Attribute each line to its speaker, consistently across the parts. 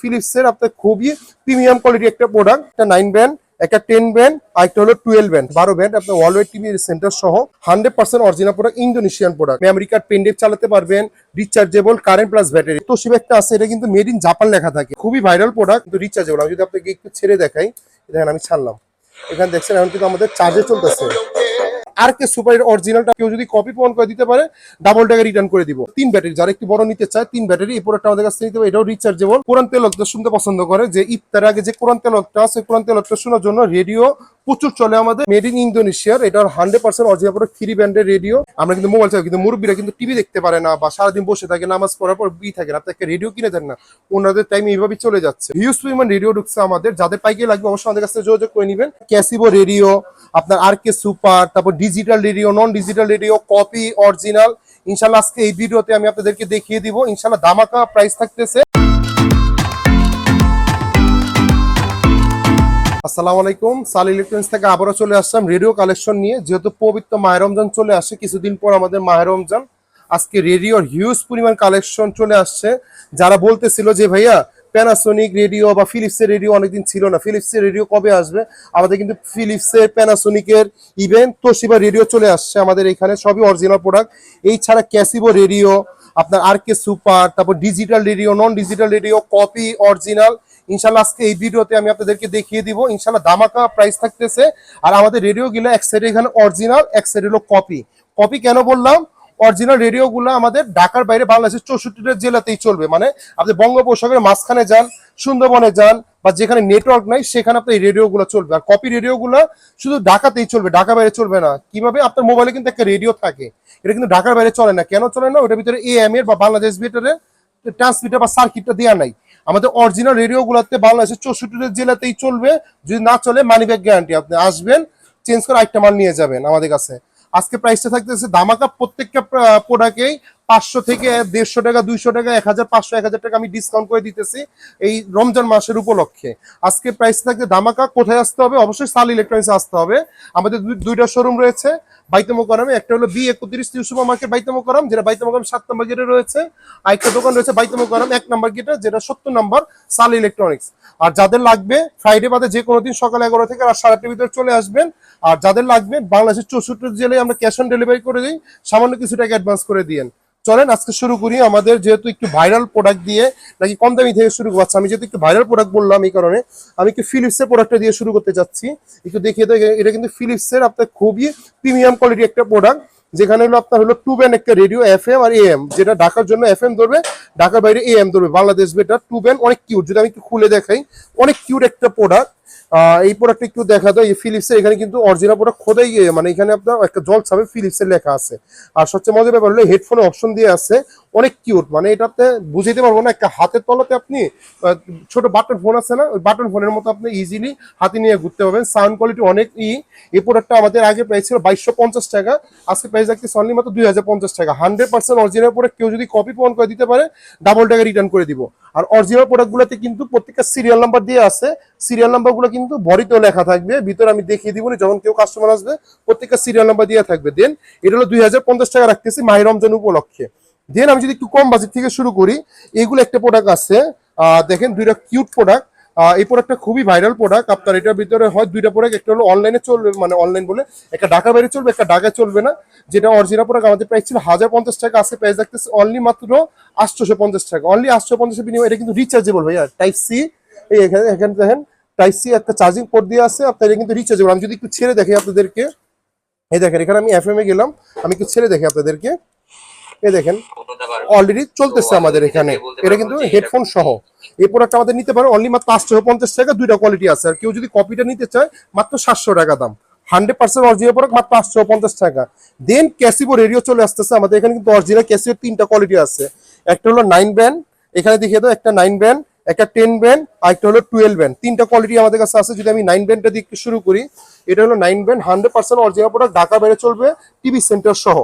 Speaker 1: ফিলিপসের আপনার খুবই premium quality একটা প্রোডাক্ট একটা নাইন ব্যান্ড একটা টেন ব্যান্ড আর একটা হলো টুয়েলভ ব্যান্ড বারো ব্যান্ড আপনার ওয়ালওয়েট টিভি সেন্টার সহ hundred percent original product Indonesian product আমেরিকার পেনড্রাইভ চালাতে পারবেন রিচার্জেবল কারেন্ট প্লাস ব্যাটারি তো শিব একটা আছে, এটা কিন্তু মেড ইন জাপান লেখা থাকে। খুবই ভাইরাল প্রোডাক্ট কিন্তু রিচার্জেবল আমি যদি আপনাকে একটু ছেড়ে দেখাই, দেখেন আমি ছাড়লাম। এখানে দেখছেন, এখন কিন্তু আমাদের চার্জে চলতেছে। আর কে সুপার অরিজিনালটা কেউ যদি কপি প্রমাণ করে দিতে পারে ডাবল টাকা রিটার্ন করে দিব। তিন ব্যাটারি যারা একটু বড় নিতে চায়, তিন ব্যাটারি এই প্রোডাক্টটা আমাদের কাছে নিতে হবে। এটাও রিচার্জেবল কোরআন তেলকটা শুনতে পছন্দ করে যে ইফতার আগে যে কোরআন তেলকটা আছে কোরআন তেলকটা শোনার জন্য রেডিও প্রচুর চলে আমাদের। মেড ইন ইন্দোনেশিয়ার এটা hundred percent original product three ব্যান্ডের রেডিও আমরা কিন্তু মোবাইল চালাই, কিন্তু মুরব্বীরা কিন্তু টিভি দেখতে পারে না বা সারাদিন বসে থাকে, নামাজ পড়ার পর বি থাকে না। আপনাকে রেডিও কিনে দেন না, ওনাদের টাইম এইভাবেই চলে যাচ্ছে। হিউজ পরিমাণ রেডিও ঢুকছে আমাদের। যাদের পাইকে লাগবে অবশ্যই আমাদের কাছে যোগাযোগ করে নেবেন। ক্যাসিবো রেডিও আপনার আর কে সুপার তারপর digital radio non digital radio copy original ইনশাল্লাহ আজকে এই ভিডিওতে আমি আপনাদেরকে দেখিয়ে দিব। ইনশাল্লাহ দামাকা প্রাইস থাকতেছে। আসসালামু আলাইকুম। সাল ইলেকট্রনিক্স থেকে আবারও চলে আসলাম রেডিও কালেকশন নিয়ে। যেহেতু পবিত্র মাহের রমজান চলে আসে, কিছুদিন পর আমাদের মাহের রমজান। আজকে রেডিওর হিউজ পরিমাণ কালেকশন চলে আসছে। যারা বলতেছিল যে, ভাইয়া প্যানাসোনিক রেডিও বা ফিলিপসের রেডিও অনেকদিন ছিল না। ফিলিপসের রেডিও কবে আসবে? আমাদের কিন্তু ফিলিপসের প্যানাসোনিকের ইভেন্ট তোশিবা রেডিও চলে আসছে আমাদের এখানে। সবই অরিজিনাল প্রোডাক্ট এই ছাড়া ক্যাসিবো রেডিও, আপনার আর কে সুপার তারপর digital radio non digital radio copy original ইনশাল্লাহ আজকে এই ভিডিওতে আমি আপনাদেরকে দেখিয়ে দিব। ইনশাল্লাহ দামাকা প্রাইস থাকতেছে। আর আমাদের রেডিও গুলো এক সাইডে এখানে অরিজিনাল এক সাইড হলো কপি কপি কেন বললাম? অরিজিনাল রেডিও গুলো আমাদের ঢাকার বাইরে বাংলাদেশের চৌষট্টিটা জেলাতেই চলবে। মানে আপনি বঙ্গোপসাগরের মাঝখানে যান, সুন্দরবনে যান বা যেখানে নেটওয়ার্ক নাই, সেখানে আপনার এই রেডিও গুলো চলবে। আর কপি রেডিও গুলো শুধু ঢাকাতেই চলবে, ঢাকা বাইরে চলবে না। কীভাবে? আপনার মোবাইলে কিন্তু একটা রেডিও থাকে। এটা কিন্তু ঢাকার বাইরে চলে না। কেন চলে না? ওটার ভিতরে এ এম এর বা বাংলাদেশ ভিতরে ট্রান্সমিটার বা সার্কিটটা দেওয়া নাই। আমাদের অরিজিনাল রেডিও গুলোতে বাংলাদেশের চৌষট্টিটা জেলাতেই চলবে। যদি না চলে মানি ব্যাগ গ্যারান্টি আপনি আসবেন চেঞ্জ করে আরেকটা মাল নিয়ে যাবেন আমাদের কাছে। আজকে প্রাইসটা থাকতেছে দামাকা প্রত্যেকটা প্রোডাক্টেই পাঁচশো থেকে দেড়শো টাকা, দুইশো টাকা, এক হাজার, পাঁচশো, এক হাজার টাকা আমি ডিসকাউন্ট করে দিতেছি এই রমজান মাসের উপলক্ষে। আজকে প্রাইস থাকতে দামাকা কোথায় আসতে হবে? অবশ্যই সাল ইলেকট্রনিক্স আসতে হবে। আমাদের দুই- দুইটা শোরুম রয়েছে। বাইতে মোকারামে একটা হলো বি একত্রিশ সুপার মার্কেট বাইতে মোকারাম যেটা বাইতে মোকারাম সাত নম্বর গেটে রয়েছে। আর একটা দোকান রয়েছে বাইতে মোকারাম এক নম্বর গেটে, যেটা সত্তর নম্বর সাল ইলেকট্রনিক্স। আর যাদের লাগবে, ফ্রাইডে বাদে যে কোনো দিন সকাল এগারো থেকে রাত সাড়ে ভিতরে চলে আসবেন। আর যাদের লাগবে, বাংলাদেশের চৌষট্টি জেলায় আমরা ক্যাশ অন ডেলিভারি করে দিই। সামান্য কিছু টাকা অ্যাডভান্স করে দিয়েন। চলেন, আজকে শুরু করি। আমাদের যেহেতু একটু ভাইরাল প্রোডাক্ট দিয়ে নাকি কম দামি থেকে শুরু করছি আমি যেহেতু একটু ভাইরাল প্রোডাক্ট বললাম এই কারণে, আমি একটু ফিলিপসের প্রোডাক্টটা দিয়ে শুরু করতে চাচ্ছি। একটু দেখিয়ে দেয় এটা কিন্তু ফিলিপসের আপনার খুবই প্রিমিয়াম কোয়ালিটি একটা প্রোডাক্ট যেখানে হলো আপনার হলো টু ব্যান্ড একটা রেডিও এফ এম আর এম যেটা ঢাকার জন্য এফ এম ধরবে, ঢাকার বাইরে এ এম ধরবে, বাংলাদেশ বেটার টু ব্যান্ড অনেক কিউট যদি আমি একটু খুলে দেখাই, অনেক কিউট একটা প্রোডাক্ট এই প্রোডাক্ট একটু দেখা যায়, এই ফিলিপসের এখানে কিন্তু অরিজিনাল প্রোডাক্ট খোদাই মানে এখানে আপনার একটা জল ছাবে ফিলিপসের লেখা আছে। আর সবচেয়ে মজার ব্যাপার হলো হেডফোনে অপশন দিয়ে আছে অনেক কিউট মানে এটাতে বুঝাইতে পারব না, একটা হাতের তলাতে আপনি ছোট বাটন ফোন আছে না, ওই বাটন ফোনের মতো আপনি ইজিলি হাতে নিয়ে ঘুরতে পারবেন। সাউন্ড কোয়ালিটি অনেক ই এই প্রোডাক্টটা আমাদের আগে প্রাইস ছিল বাইশশো পঞ্চাশ টাকা, আজকে প্রাইস রাখতেছে অনলি মাত্র দুই হাজার পঞ্চাশ টাকা। হান্ড্রেড পার্সেন্ট অরিজিনাল প্রোডাক্ট কেউ যদি কপি প্রমাণ করে দিতে পারে ডাবল টাকা রিটার্ন করে দিব। আর অরিজিনাল প্রোডাক্টগুলোতে কিন্তু প্রত্যেকটা সিরিয়াল নাম্বার দিয়ে আছে। সিরিয়াল নাম্বারগুলো কিন্তু বডিতেও লেখা থাকবে, ভিতরে আমি দেখিয়ে দিব যখন কেউ কাস্টমার আসবে, প্রত্যেকটা সিরিয়াল নাম্বার দিয়ে থাকবে। দেন এটা হলো দুই হাজার পঞ্চাশ টাকা রাখতেছি মাহির রমজান উপলক্ষে। দেন আমি যদি একটু কম বাজেট থেকে শুরু করি, এগুলো একটা প্রোডাক্ট আছে দেখেন দুইটা কিউট প্রোডাক্ট এই প্রোডাক্টটা খুবই ভাইরাল প্রোডাক্ট আপনার এটার ভিতরে হয় দুইটা প্রোডাক্ট একটা হলো অনলাইনে চলবে মানে অনলাইন বলে, একটা ঢাকা বাইরে চলবে, একটা ঢাকায় চলবে না। যেটা অরিজিনাল প্রোডাক্ট আমাদের প্রাইস ছিল হাজার পঞ্চাশ টাকা, আছে প্রাইস রাখতেছে অনলি মাত্র আটশোশো পঞ্চাশ টাকা। অনলি আটশো পঞ্চাশের বিনিময়ে এটা কিন্তু রিচার্জেবল ভাইয়া টাইপ সি এই এখানে এখানে দেখেন টাইপ সি একটা চার্জিং পোর্ট দিয়ে আছে, আপনার এটা কিন্তু রিচার্জেবল আমি যদি একটু ছেড়ে দেখি আপনাদেরকে, এই দেখেন, এখানে আমি এফ এ গেলাম, আমি একটু ছেড়ে দেখি আপনাদেরকে। এই দেখেন অলরেডি চলতেছে আমাদের এখানে। এটা কিন্তু হেডফোন সহ। এই প্রোডাক্ট আমাদের নিতে পারে অনলি মাত্র পাঁচশো পঞ্চাশ টাকা, দুইটা কোয়ালিটি আছে। আর কেউ যদি কপিটা নিতে চায়, মাত্র সাতশো টাকা দাম। হান্ড্রেড পার্সেন্ট অরিজিনাল প্রোডাক্ট মাত্র পাঁচশো পঞ্চাশ টাকা। দেন ক্যাসিবো রেডিও চলে আসতেছে আমাদের। এখানে কিন্তু অরিজিনাল ক্যাসিবোর তিনটা কোয়ালিটি আছে। একটা হলো নাইন ব্যান্ড এখানে দেখিয়ে দাও, একটা নাইন ব্যান্ড একটা টেন ব্যান্ড আর একটা হলো টুয়েলভ ব্যান্ড তিনটা কোয়ালিটি আমাদের কাছে আছে। যদি আমি নাইন ব্যান্ডটা দিয়ে শুরু করি, এটা হলো nine band hundred percent original product Dhaka বেড়ে চলবে টিভি সেন্টার সহ।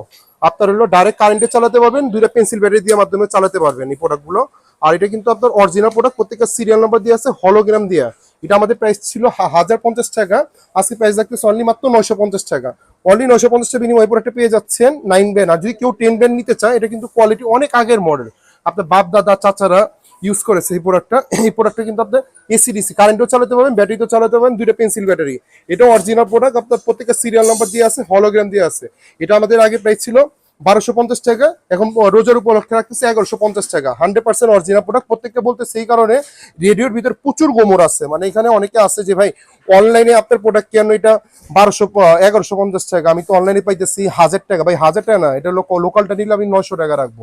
Speaker 1: আপনার হলো ডাইরেক্ট কারেন্টে চালাতে পারবেন, দুইটা পেন্সিল ব্যাটারি দিয়ে মাধ্যমে চালাতে পারবেন এই প্রোডাক্টগুলো আর এটা কিন্তু আপনার অরিজিনাল প্রোডাক্ট প্রত্যেকটা সিরিয়াল নাম্বার দিয়ে আছে হলোগ্রাম দিয়ে। এটা আমাদের প্রাইস ছিল হাজার পঞ্চাশ টাকা, আজকে প্রাইস রাখতেছে অনলি মাত্র নয়শো পঞ্চাশ টাকা। অনলি নয়শো পঞ্চাশ টাকা বিনিময় প্রোডাক্টটা পেয়ে যাচ্ছেন নাইন ব্যান্ড আর যদি কেউ টেন ব্যান্ড নিতে চায়, এটা কিন্তু কোয়ালিটি অনেক আগের মডেল আপনার বাপ দাদা চাচারা ইউজ করেছে এই প্রোডাক্টটা এই প্রোডাক্টটা কিন্তু আপনার এসি ডিসি কারেন্টও চালাতে পারবেন ব্যাটারিতেও চালাতে পারবেন, দুইটা পেন্সিল ব্যাটারি এটা অরিজিনাল প্রোডাক্ট আপনার প্রত্যেকটা সিরিয়াল নাম্বার দিয়ে আছে হলোগ্রাম দিয়ে আছে। এটা আমাদের আগে প্রাইস ছিল বারোশো পঞ্চাশ টাকা, এখন রোজার উপলক্ষে রাখতেছে এগারোশো পঞ্চাশ টাকা। হান্ড্রেড পার্সেন্ট অরিজিনাল প্রোডাক্ট প্রত্যেকটা বলতে সেই কারণে রেডিওর ভিতরে প্রচুর গোমর আছে। মানে এখানে অনেকে আছে যে, ভাই অনলাইনে আপনার প্রোডাক্ট কেন এটা বারোশো, এগারোশো পঞ্চাশ টাকা? আমি তো অনলাইনে পাইতেছি হাজার টাকা। ভাই, হাজার টাকা না, এটা লোকালটা নিলে আমি নয়শো টাকা রাখব।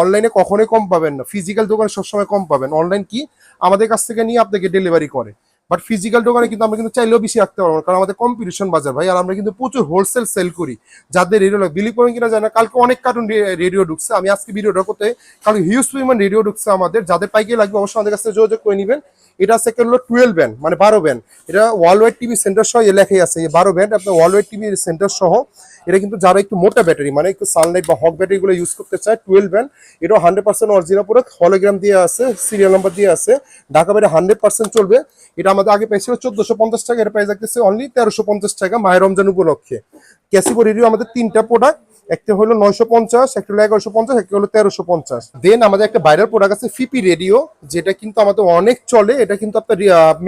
Speaker 1: অনলাইনে কখনোই কম পাবেন না। ফিজিক্যাল দোকানে সবসময় কম পাবেন। অনলাইন কি? আমাদের কাছ থেকে নিয়ে আপনাকে ডেলিভারি করে। বাট ফিজিক্যাল দোকানে কিন্তু আমরা কিন্তু চাইলেও বেশি রাখতে পারব কারণ আমাদের কম্পিটিশন বাজার ভাই, আর আমরা কিন্তু প্রচুর হোলসেল সেল করি। যাদের রেডিও লাগে বিলি করেন কিনা জানা কালকে অনেক কার্টুন রেডিও ঢুকছে। আমি আজকে ভিডিওটা করতে কারণ হিউজ পরিমাণ রেডিও ঢুকছে আমাদের। যাদের পাইকে লাগবে, অবশ্যই আমাদের কাছে যোগাযোগ করে নেবেন। এটা সেকেন্ড হলো টুয়েলভ ব্যান্ড মানে বারো ব্যান্ড এটা ওয়ার্ল্ড ওয়াইড টিভি সেন্টার সহ এ লেখাই আছে। বারো ব্যান্ড আপনার ওয়ার্ল্ড ওয়াইড টিভি সেন্টার সহ এটা কিন্তু যারা একটু মোটা ব্যাটারি মানে একটু সানলাইট বা হক ব্যাটারি গুলো ইউজ করতে চায় টুয়েলভ ব্যান্ড এটাও hundred percent original product hologram দিয়ে আছে সিরিয়াল নাম্বার দিয়ে আছে, ঢাকা বাইরে হান্ড্রেড পার্সেন্ট চলবে। এটা আমাদের আগে পেয়েছিল চোদ্দশো পঞ্চাশ টাকা, এটা প্রাইস রাখতেছে অনলি তেরোশো পঞ্চাশ টাকা মায়ের রমজান উপলক্ষে। ক্যাসিবো রেডিও আমাদের তিনটা প্রোডাক্ট একটা হলো নয়শো পঞ্চাশ, একটা হলো এগারোশো পঞ্চাশ, একটা হলো তেরোশো পঞ্চাশ। দেন আমাদের একটা বাইরের প্রোডাক্ট আছে ফিপি রেডিও যেটা কিন্তু আমাদের অনেক চলে। এটা কিন্তু আপনার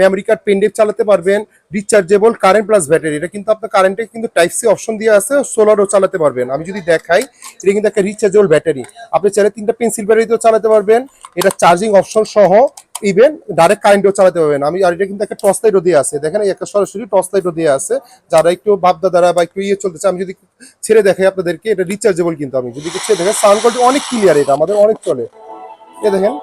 Speaker 1: মেমোরি কার্ড পেনড্রাইভ চালাতে পারবেন রিচার্জেবল কারেন্ট প্লাস ব্যাটারি এটা কিন্তু আপনার কারেন্টে কিন্তু টাইপ সি অপশন দিয়ে আছে সোলারও চালাতে পারবেন। আমি যদি দেখাই, এটা কিন্তু একটা রিচার্জেবল ব্যাটারি আপনি চাইলে তিনটা পেন্সিল ব্যাটারিতেও চালাতে পারবেন। এটা চার্জিং অপশন সহ ইভেন ডাইরেক্ট কারেন্টও চালাতে পারবেন। আমি আর এটা কিন্তু একটা টর্চ লাইটও দিয়ে আছে। দেখেন একটা সরাসরি টর্চ লাইটও দিয়ে আছে। যারা একটু ভাবদা দ্বারা বা একটু ইয়ে চলতেছে, আমি যদি ছেড়ে দেখাই আপনাদেরকে, এটা রিচার্জেবল কিন্তু আমি। যদি ছেড়ে দেখেন সাউন্ড কোয়ালিটি অনেক ক্লিয়ার এটা, আমাদের অনেক চলে। এ দেখেন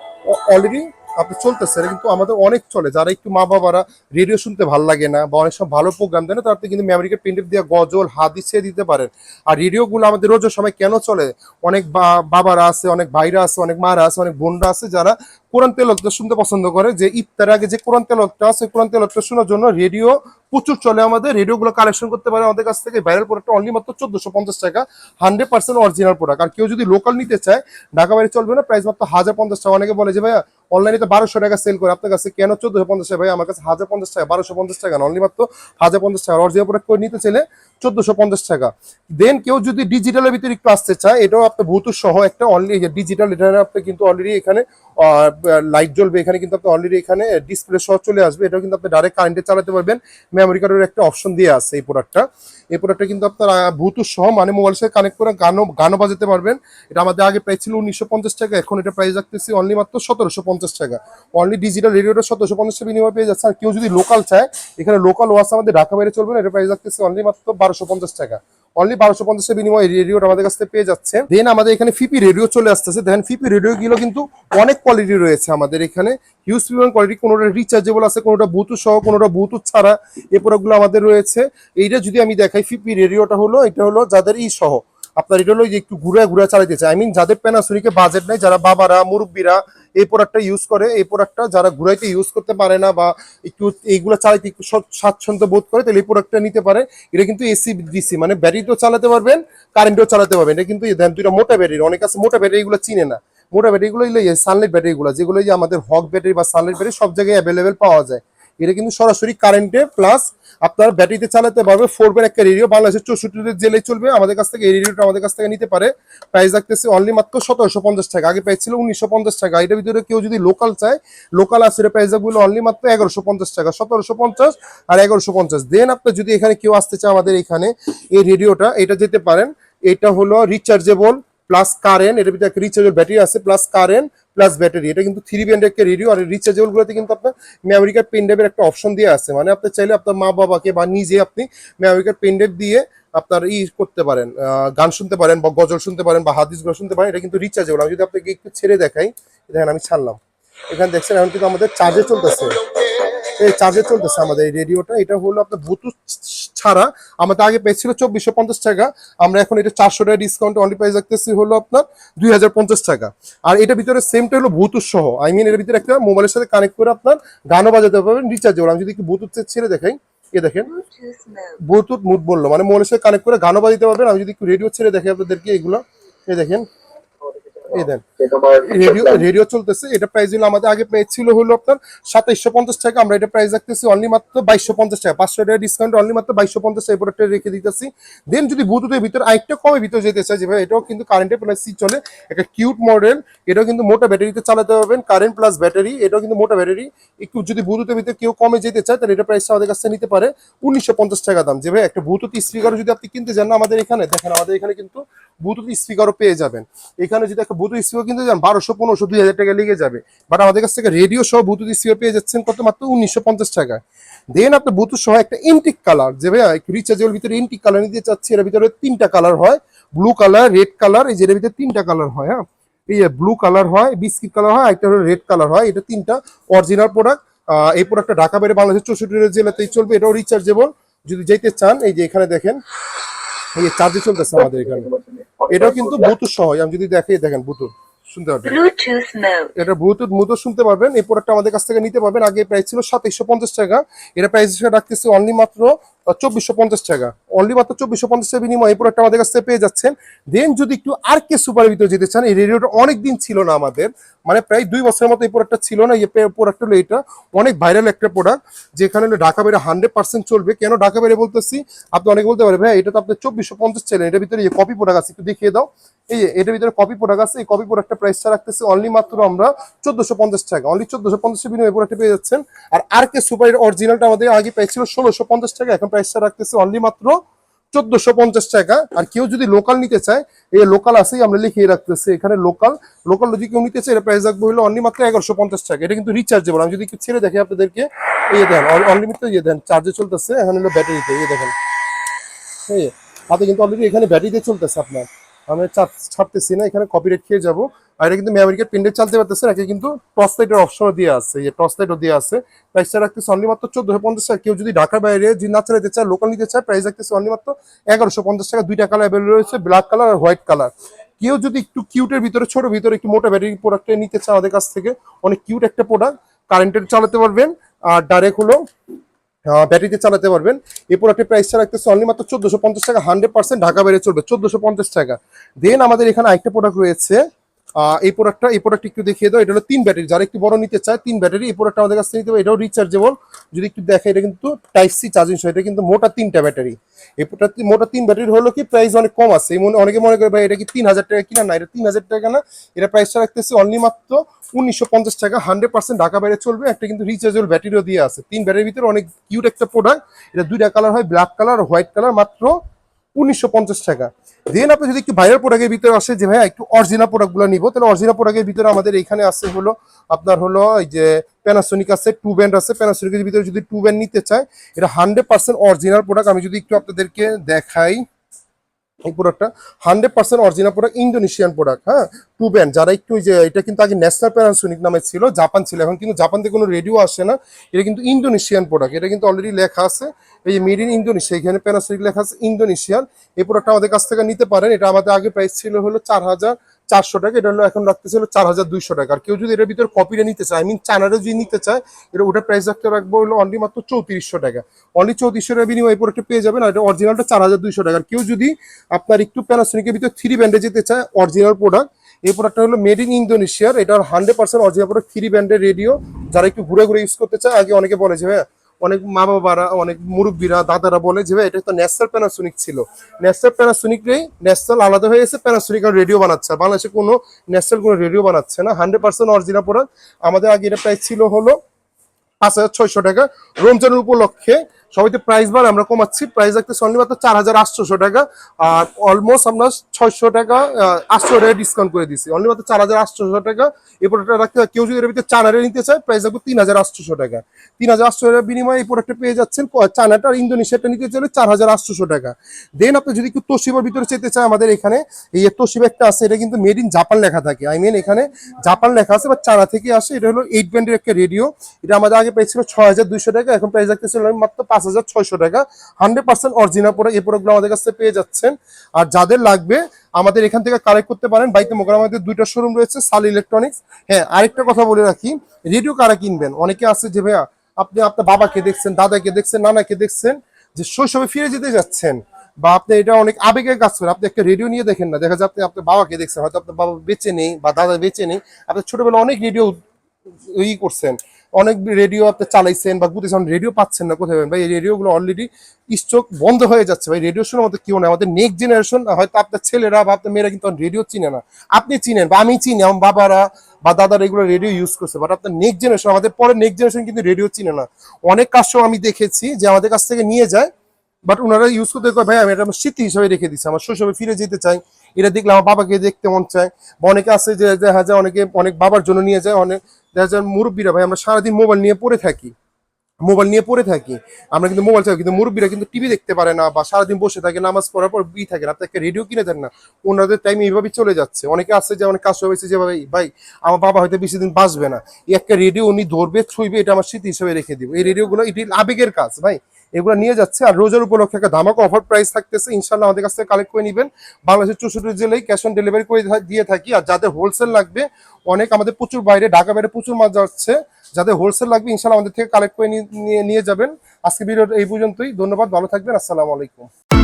Speaker 1: অলরেডি আপনি চলতেছে, এটা কিন্তু আমাদের অনেক চলে। যারা একটু মা বাবারা রেডিও শুনতে ভালো লাগে না বা অনেক সময় ভালো প্রোগ্রাম দেয় না, তার কিন্তু মেমোরিকে প্রিন্টেড দিয়ে গজল হাদি ছেড়ে দিতে পারেন। আর রেডিওগুলো আমাদের রোজের সময় কেন চলে? অনেক বাবারা আছে, অনেক ভাইরা আছে, অনেক মারা আছে, অনেক বোনরা আছে যারা কোরআন তেলতটা শুনতে পছন্দ করে। যে ইফতার আগে যে কোরআন তেলতটা আছে, কোরআন তেলতটা শোনার জন্য রেডিও প্রচুর চলে আমাদের। রেডিওগুলো কালেকশন করতে পারে আমাদের কাছ থেকে। ভাইরাল প্রোডাক্ট অনলি মাত্র চোদ্দশো পঞ্চাশ টাকা হান্ড্রেড পার্সেন্ট অরিজিনাল প্রোডাক্ট আর কেউ যদি লোকাল নিতে চায়, ঢাকা বাইরে চলবে না প্রাইস মাত্র হাজার পঞ্চাশ টাকা। অনেকে বলে যে, ভাইয়া অনলাইনে তো বারোশো টাকা সেল করে আপনার কাছে কেন চোদ্দশো পঞ্চাশ টাকা? ভাই, আমার কাছে হাজার পঞ্চাশ টাকা, বারোশো পঞ্চাশ টাকা অনলি মাত্র হাজার পঞ্চাশ টাকা। অরিজিনাল প্রোডাক্ট করে নিতে চাইলে? চোদ্দশো পঞ্চাশ টাকা। দেন কেউ যদি ডিজিটালের ভিতরে একটু আসতে চায়, এটাও আপনার ভূতুর সহ একটা অনলি ডিজিটাল এটা আপনি কিন্তু অলরেডি এখানে লাইট জ্বলবে, এখানে কিন্তু আপনি অলরেডি এখানে ডিসপ্লে সহ চলে আসবে। এটাও কিন্তু আপনি ডাইরেক্ট কারেন্টে চালাতে পারবেন। মেমোরি কার্ডের একটা অপশন দিয়ে আছে এই প্রোডাক্টটা এই প্রোডাক্টটা কিন্তু আপনার ভূতুর সহ মানে মোবাইল সাথে কানেক্ট করে গানও গানও বাজাতে পারবেন। এটা আমাদের আগে প্রাইস ছিল উনিশশো পঞ্চাশ টাকা, এখন এটা প্রাইস রাখতেছি অনলি মাত্র সতেরোশো পঞ্চাশ টাকা। অনলি ডিজিটাল রেডিওটা সতেরোশো পঞ্চাশ বিনিময় পেয়ে যাচ্ছে। আর কেউ যদি লোকাল চায়, এখানে লোকাল ওয়াস আমাদের ঢাকা বাইরে চলবে না, এটা প্রাইস রাখতেছি অনলি মাত্র বারোশো পঞ্চাশ টাকা। অনলি বারোশো পঞ্চাশের বিনিময়ে রেডিওটা আমাদের কাছে পেয়ে যাচ্ছে। দেন আমাদের এখানে ফিপি রেডিও চলে আসতেছে। দেখেন ফিপি রেডিও গুলো কিন্তু অনেক কোয়ালিটি রয়েছে আমাদের এখানে। হিউজ পরিমাণ কোয়ালিটি কোনোটা রিচার্জেবল আছে, কোনোটা বুথু সহ, কোনোটা বুথু ছাড়া এ প্রোডাক্টগুলো আমাদের রয়েছে। এইটা যদি আমি দেখাই ফিপি রেডিওটা হলো, এটা হলো যাদের ই সহ। আপনার এটা হলো যে একটু ঘুরে ঘুরে চালাইতে চায়। আই মিন যাদের প্যানাসোনিকে বাজেট নেই, যারা বাবারা, মুরব্বীরা এই প্রোডাক্টটা ইউজ করে, এই প্রোডাক্টটা যারা ঘুরাইতে ইউজ করতে পারে না বা একটু এইগুলো চালাইতে একটু স্বাচ্ছন্দ্য বোধ করে, তাহলে এই প্রোডাক্টটা নিতে পারে। এটা কিন্তু এসি ডিসি মানে ব্যাটারিতেও চালাতে পারবেন কারেন্টও চালাতে পারবেন। এটা কিন্তু দেন দুইটা মোটা ব্যাটারি অনেক আছে মোটা ব্যাটারি এগুলো চিনে না। মোটা ব্যাটারিগুলো সানলাইট ব্যাটারিগুলো যেগুলো আমাদের হক ব্যাটারি বা সানলাইট ব্যাটারি সব জায়গায় অ্যাভেলেবেল পাওয়া যায়। এটা কিন্তু সরাসরি কারেন্টে প্লাস আপনার ব্যাটারিতে চালাতে পারবে ফোর ব্যান একটা রেডিও বাংলাদেশের চৌষট্টিতে জেলে চলবে। আমাদের কাছ থেকে এই রেডিওটা আমাদের কাছ থেকে নিতে পারে। প্রাইস রাখতেছে অনলি মাত্র সতেরোশো পঞ্চাশ টাকা। আগে প্রাইস ছিল উনিশশো পঞ্চাশ টাকা। এটার ভিতরে কেউ যদি লোকাল চায় লোকাল আছে প্রাইস রাখবে অনলি মাত্র এগারোশো পঞ্চাশ টাকা। সতেরোশো পঞ্চাশ আর এগারোশো পঞ্চাশ। দেন আপনার যদি এখানে কেউ আসতে চায় আমাদের এখানে এই রেডিওটা এটা যেতে পারেন। এটা হলো রিচার্জেবল প্লাস কারেন্ট এটার ভিতরে একটা রিচার্জেবল ব্যাটারি আছে প্লাস কারেন্ট প্লাস ব্যাটারি এটা কিন্তু থ্রি ব্যান্ড একটা রেডিও আর রিচার্জেবল গুলোতে কিন্তু আপনার মেমোরি কার্ড পেন ড্রাইভের একটা অপশন দিয়ে আছে। মানে আপনি চাইলে আপনার মা বাবাকে বা নিজে আপনি মেমোরি কার্ড পেন ড্রাইভ দিয়ে আপনার ই করতে পারেন গান শুনতে পারেন বা গজল শুনতে পারেন বা হাদিসগুলো শুনতে পারেন, এটা কিন্তু রিচার্জেবল আমি যদি আপনাকে একটু ছেড়ে দেখাই, দেখেন আমি ছাড়লাম। এখানে দেখছেন, এখন কিন্তু আমাদের চার্জে চলতেছে। এই চার্জে চলতেছে আমাদের এই রেডিওটা এটা হলো আপনার ব্লুটুথ ছাড়া আমাদের আগে পেয়েছিল চব্বিশশো পঞ্চাশ টাকা। আমরা এখন এটা চারশো টাকা ডিসকাউন্ট অনলি প্রাইস রাখতেছি হলো আপনার দুই হাজার পঞ্চাশ টাকা। আর এটার ভিতরে সেমটা হলো ব্লুটুথ সহ। আই মিন এর ভিতরে একটা মোবাইলের সাথে কানেক্ট করে আপনার গানও বাজাতে পারবেন রিচার্জেবল আমি যদি একটু ব্লুটুথ ছেড়ে দেখাই এ দেখেন. ব্লুটুথ মুড বলল মানে মোবাইলের সাথে কানেক্ট করে গানও বাজাতে পারবেন। আমি যদি একটু রেডিও ছেড়ে দেখাই আপনাদেরকে এগুলো এ দেখেন। এই দেন। রেডিও রেডিও চলতেছে। এটা প্রাইস হলো আমাদের আগে প্রাইস ছিল হলো আপনার সাতাইশশো পঞ্চাশ টাকা। আমরা এটা প্রাইস রাখতেছি অনলি মাত্র বাইশশো পঞ্চাশ টাকা। পাঁচশো টাকা ডিসকাউন্ট অনলি মাত্র বাইশশো পঞ্চাশ টাকা। প্রোডাক্টটা রেখে দিতেছি। দেন যদি ব্লুটুথের ভিতরে আরেকটা কমে ভিতরে যেতে চাই যেভাবে এটাও কিন্তু কারেন্টে প্লাস সি চলে। একটা কিউট মডেল এটাও কিন্তু মোটা ব্যাটারিতে চালাতে পারবেন। কারেন্ট প্লাস ব্যাটারি এটাও কিন্তু মোটা ব্যাটারি একটু যদি ব্লুটুথের ভিতরে কেউ কমে যেতে চায় তাহলে এটা প্রাইসটা আমাদের কাছে নিতে পারে। উনিশশো পঞ্চাশ টাকা দাম। যেভাবে একটা ব্লুটুথ স্পিকারও যদি আপনি কিনতে যান না আমাদের এখানে দেখেন আমাদের এখানে কিন্তু ব্লুটুথ স্পিকারও পেয়ে যাবেন। এখানে যদি একটা ব্লুটুথ স্পিকার কিনতে যান, বারোশো, পনেরোশো, দুই হাজার টাকা লেগে যাবে। বাট আমাদের কাছ থেকে রেডিও সহ ব্লুটুথ স্পিকার পেয়ে যাচ্ছেন কত মাত্র উনিশশো পঞ্চাশ টাকায় দেন আপনার ব্লুটুথ সহ একটা ইন্টিক কালার যে ভাইয়া একটু রিচার্জেবল ভিতরে ইন্টিক কালার নিতে চাচ্ছি, এর ভিতরে তিনটা কালার হয়। ব্লু কালার রেড কালার এই যে এর ভিতরে তিনটা কালার হয় হ্যাঁ? এই ব্লু কালার হয় বিস্কিট কালার হয় একটা হলো রেড কালার হয়। এটা তিনটা অরিজিনাল প্রোডাক্ট এই প্রোডাক্টটা ঢাকা বাইরে বাংলাদেশের চৌষট্টি জেলাতেই চলবে। এটাও রিচার্জেবল যদি যেতে চান, এই যে এখানে দেখেন, এই চার্জে চলতেছে আমাদের এখানে। এটাও কিন্তু ব্লুটুথ সহ আমি যদি দেখে দেখেন ব্লুটুথ শুনতে পারবেন। এটা ব্লুটুথ মুদো শুনতে পারবেন। এই প্রোডাক্টটা আমাদের কাছ থেকে নিতে পারবেন। আগে প্রাইস ছিল সাতাইশশো পঞ্চাশ টাকা। এটা প্রাইস হিসেবে রাখতেছি অনলি মাত্র চব্বিশশো পঞ্চাশ টাকা। অনলি মাত্র চব্বিশশো পঞ্চাশ টাকা বিনিময়ে এই প্রোডাক্টটা আমাদের কাছ পেয়ে যাচ্ছেন। দেন যদি একটু আর কে সুপার ভিতরে যেতে চান, এই রেডিওটা অনেক দিন ছিল না আমাদের। মানে প্রায় দুই বছরের মতো এই প্রোডাক্টটা ছিল না, এই প্রোডাক্ট হলো এটা। অনেক ভাইরাল একটা প্রোডাক্ট যেখানে হলো ঢাকা বাইরে হান্ড্রেড পার্সেন্ট চলবে। কেন ঢাকা বাইরে বলতেছি? আপনি অনেকে বলতে পারেন, ভাই, এটা তো আপনার চব্বিশশো পঞ্চাশ ছিলেন এটার ভিতরে কপি প্রোডাক্ট আছে, একটু দেখিয়ে দাও। এই এটার ভিতরে কপি প্রোডাক্ট আছে, এই কপি প্রোডাক্টটা প্রাইসটা রাখতেছি অনলি মাত্র আমরা চোদ্দশো পঞ্চাশ টাকা। অনলি চোদ্দশো পঞ্চাশ বিনিময়ে প্রোডাক্টটা পেয়ে যাচ্ছেন। আর আর কে সুপার অরিজিনালটা আমাদের আগে প্রাইস ষোলোশো পঞ্চাশ টাকা, এখন প্রাইসটা রাখতেছি অনলি মাত্র চোদ্দশো পঞ্চাশ টাকা। আর কেউ যদি লোকাল নিতে চায়, এই লোকাল আছেই আমরা লিখিয়ে রাখতেছি। এখানে লোকাল লোকাল যদি কেউ নিতে চায় এটা প্রাইস রাখব হলো অনলি মাত্র এগারোশো পঞ্চাশ টাকা। এটা কিন্তু রিচার্জেবল আমি যদি কিছু ছেড়ে দেখি আপনাদেরকে ইয়ে দেন অনলিমিটেড ইয়ে দেন চার্জে চলতেছে, এখানে হলো ব্যাটারিতে ইয়ে দেখেন। হাতে কিন্তু অলরেডি এখানে ব্যাটারিতে চলতেছে আপনার। আমি ছাড়তেছি না, এখানে কপিরাইট খেয়ে যাব। আর এটা কিন্তু মেমোরিকে পেন্ডে চালতে পারতেছে একে কিন্তু টর্চ লাইটের অপশনও দিয়ে আছে এই টর্চ লাইটও দিয়ে আছে। প্রাইসটা রাখতেছে অনলি মাত্র চোদ্দশো পঞ্চাশ টাকা। কেউ যদি ঢাকার বাইরে যদি না চালাতে চায় লোকাল নিতে চায় প্রাইস রাখতেছে অনলি মাত্র এগারোশো পঞ্চাশ টাকা। দুইটা কালার অ্যাভেলেবল রয়েছে ব্ল্যাক কালার আর হোয়াইট কালার কেউ যদি একটু কিউটের ভিতরে, ছোট ভিতরে একটু মোটা ব্যাটারি প্রোডাক্টটা নিতে চায় আমাদের কাছ থেকে, অনেক কিউট একটা প্রোডাক্ট কারেন্টের চালাতে পারবেন। আর ডাইরেক্ট হলো ব্যাটারিতে চালাতে পারবেন। এই প্রোডাক্টের প্রাইসটা রাখতেছে অনলি মাত্র চোদ্দশো পঞ্চাশ টাকা হান্ড্রেড পার্সেন্ট ঢাকা বেড়ে চলবে, চোদ্দশো পঞ্চাশ টাকা। দেন আমাদের এখানে আরেকটা প্রোডাক্ট রয়েছে এই প্রোডাক্টটা এই প্রোডাক্ট একটু দেখিয়ে দাও। এটা হলো তিন ব্যাটারি যারা একটু বড় নিতে চায়, তিন ব্যাটারি এই প্রোডাক্টটা আমাদের কাছ নিতে এটাও রিচার্জেবল যদি একটু দেখে, এটা কিন্তু টাইপ সি চার্জিং সহ, এটা কিন্তু মোটা তিনটা ব্যাটারি এই মোটা তিন ব্যাটারি হলো কি প্রাইস অনেক কম আছে। মনে, অনেকে মনে করে, ভাই, এটা কি তিন হাজার টাকা কিনা? না, এটা তিন হাজার টাকা না। এটা প্রাইসটা রাখতেছে অনলি মাত্র উনিশশো পঞ্চাশ টাকা। হান্ড্রেড পার্সেন্ট ঢাকা বাইরে চলবে। একটা কিন্তু রিচার্জেবল ব্যাটারিও দিয়ে আছে। তিন ব্যাটারির ভিতরে অনেক কিউট একটা প্রোডাক্ট এটা দুইটা কালার হয় ব্ল্যাক কালার হোয়াইট কালার মাত্র উনিশশো পঞ্চাশ টাকা। দেন আপনি যদি একটু বাইরের প্রোডাক্টের ভিতরে আসে যে, ভাইয়া, একটু অরিজিনাল প্রোডাক্টগুলো নিবো, তাহলে অরিজিনাল প্রোডাক্টের ভিতরে আমাদের এখানে আছে হলো, আপনার হলো এই যে প্যানাসোনিক আছে টু ব্যান্ড আছে। প্যানাসোনিকের ভিতরে যদি টু ব্যান্ড নিতে চায়, এটা হান্ড্রেড পার্সেন্ট অরিজিনাল প্রোডাক্ট আমি যদি একটু আপনাদেরকে দেখাই। এই প্রোডাক্টটা hundred percent original product Indonesian product হ্যাঁ? টু ব্যান্ড যারা একটু যে, এটা কিন্তু আগে ন্যাশনাল প্যারাসোনিক নামে ছিল জাপান ছিল, এখন কিন্তু জাপান থেকে কোনো রেডিও আসে না, এটা কিন্তু ইন্দোনেশিয়ান প্রোডাক্ট এটা কিন্তু অলরেডি লেখা আছে, এই মেড ইন ইন্দোনেশিয়া এখানে প্যারাসোনিক লেখা আছে ইন্দোনেশিয়ান এই প্রোডাক্টটা আমাদের কাছ থেকে নিতে পারেন, এটা আমাদের আগে প্রাইস ছিল হলো চার হাজার চারশো টাকা, এটা হলো এখন রাখতেছিল চার হাজার দুইশো টাকা। আর কেউ যদি এটার ভিতরে কপিটা নিতে চায় আই মিন চানারে যদি নিতে চায়, এটা ওটা প্রাইস রাখতে রাখব হলো অনলি মাত্র চৌত্রিশশো টাকা। অনলি চৌত্রিশশো টাকা বিনিময়ে এই প্রোডাক্টটা পেয়ে যাবেন আর এটা অরিজিনালটা চার হাজার দুইশো টাকা। আর কেউ যদি আপনার একটু প্যানাসোনিকের ভিতরে থ্রি ব্যান্ডে যেতে চায় অরিজিনাল প্রোডাক্ট এই প্রোডাক্টটা হলো মেড ইন ইন্দোনেশিয়ার এটা hundred percent original product three ব্যান্ডের রেডিও যারা একটু ঘুরে ঘুরে ইউজ করতে চায়, আগে অনেকে বলে যে, ভাইয়া অনেক মা বাবারা অনেক মুরব্বীরা, দাদারা বলে যে, ভাই, এটা তো ন্যাশনাল প্যানাসোনিক ছিল। ন্যাশনাল প্যানাসোনিক রে ন্যাশনাল আলাদা হয়ে গেছে প্যানাসোনিক আর রেডিও বানাচ্ছে। বাংলাদেশে কোনো ন্যাশনাল কোনো রেডিও বানাচ্ছে না। হান্ড্রেড পার্সেন্ট অরিজিনাল প্রোডাক্ট আমাদের আগে এটা প্রায় ছিল হলো পাঁচ হাজার ছয়শো টাকা। রমজানের উপলক্ষে সবাই তো প্রাইস বার আমরা কমাচ্ছি। প্রাইস রাখতে অনলি মাত্র চার হাজার আটশোশো টাকা। আর অলমোস্ট আমরা ছয়শো টাকা আটশো টাকা ডিসকাউন্ট করে দিচ্ছি অনলি মাত্র চার হাজার আটশোশো টাকা। এই প্রোডাক্টটা রাখতে কেউ যদি এর ভিতরে চানারে নিতে চায় প্রাইস রাখব তিন হাজার আটশোশো টাকা। তিন হাজার আটশো টাকার বিনিময়ে এই প্রোডাক্টটা পেয়ে যাচ্ছেন। চানাটা আর ইন্দোনেশিয়াটা নিতে চাইলে চার হাজার আটশোশো টাকা। দেন আপনি যদি একটু তোশিবার ভিতরে চাইতে চায় আমাদের এখানে এই তোশিবা একটা আছে, এটা কিন্তু মেড ইন জাপান লেখা থাকে। আই মিন এখানে জাপান লেখা আছে বা চানা থেকে আসে। এটা হলো এইট ব্যান্ডের একটা রেডিও এটা আমাদের আগে পেয়েছিল ছয় হাজার দুইশো টাকা, এখন প্রাইস রাখতেছিল মাত্র পাঁচ হাজার ছয়শো টাকা। হান্ড্রেড পার্সেন্ট অরিজিনাল প্রোডাক্ট এই প্রোডাক্টগুলো আমাদের কাছে পেয়ে যাচ্ছেন। আর যাদের লাগবে, আমাদের এখান থেকে কালেক্ট করতে পারেন। বাইতে মোকার আমাদের দুইটা শোরুম রয়েছে সাল ইলেকট্রনিক্স হ্যাঁ আরেকটা কথা বলে রাখি রেডিও কারা কিনবেন? অনেকে আছে যে, ভাইয়া, আপনি আপনার বাবাকে দেখছেন, দাদাকে দেখছেন, নানাকে দেখছেন, যে শৈশবে ফিরে যেতে যাচ্ছেন বা আপনি এটা অনেক আবেগের কাজ করে, আপনি একটা রেডিও নিয়ে দেখেন না। দেখা যায় আপনি আপনার বাবাকে দেখছেন, হয়তো আপনার বাবা বেঁচে নেই বা দাদা বেঁচে নেই। আপনার ছোটবেলা অনেক রেডিও ই করছেন। অনেক রেডিও আপনি চালাইছেন বা গুতেছেন রেডিও পাচ্ছেন না, কোথায় ভাই, এই রেডিওগুলো অলরেডি স্টক বন্ধ হয়ে যাচ্ছে। ভাই রেডিও শোনার মতো কেউ নেই। আমাদের নেক্সট জেনারেশন হয়তো আপনার ছেলেরা বা আপনার মেয়েরা কিন্তু রেডিও চিনে না। আপনি চিনেন বা আমি চিনি, আমার বাবারা বা দাদারা এগুলো রেডিও ইউজ করছে। বাট আপনার নেক্সট জেনারেশন আমাদের পরে নেক্সট জেনারেশন কিন্তু রেডিও চিনে না। অনেক কাস্টমার আমি দেখেছি যে আমাদের কাছ থেকে নিয়ে যায় বাট ওনারা ইউজ করতে ভাই, আমি এটা আমার স্মৃতি হিসাবে রেখে দিচ্ছি আমার শৈশবে ফিরে যেতে চাই। এটা দেখলে আমার বাবাকে দেখতে মন চায়। বা অনেকে আছে যে দেখা যায় অনেকে, অনেক বাবার জন্য নিয়ে যায়, অনেক দেখা যায় মুরব্বীরা, ভাই, আমরা সারাদিন মোবাইল নিয়ে পড়ে থাকি। মোবাইল নিয়ে পড়ে থাকি। আমরা কিন্তু মোবাইল চাই কিন্তু মুরব্বীরা কিন্তু টিভি দেখতে পারে না বা সারাদিন বসে থাকে, নামাজ পড়ার পর বি থাকে আপনি একটা রেডিও কিনে দেন না। ওনাদের টাইম এইভাবে চলে যাচ্ছে। অনেকে আছে যে, অনেক কাজ হয়েছে যে ভাই ভাই আমার বাবা হয়তো বেশি দিন বাঁচবে না। এই একটা রেডিও উনি ধরবে থুইবে এটা আমার স্মৃতি হিসেবে রেখে দিব। এই রেডিওগুলো এটি আবেগের কাজ, ভাই। এগুলো নিয়ে যাচ্ছে। আর রোজার উপলক্ষে একটা ধামাকা অফার প্রাইস থাকতেছে। ইনশাল্লাহ আমাদের কাছ থেকে কালেক্ট করে নেবেন। বাংলাদেশের চৌষট্টি জেলায় ক্যাশ অন ডেলিভারি করে দিয়ে থাকি। আর যাদের হোলসেল লাগবে, অনেক আমাদের প্রচুর বাইরে, ঢাকা বাইরে প্রচুর মাছ যাচ্ছে। যাদের হোলসেল লাগবে ইনশাল্লাহ আমাদের থেকে কালেক্ট করে নিয়ে- নিয়ে যাবেন। আজকে ভিডিওটা এই পর্যন্তই। ধন্যবাদ, ভালো থাকবেন। আসসালামু আলাইকুম।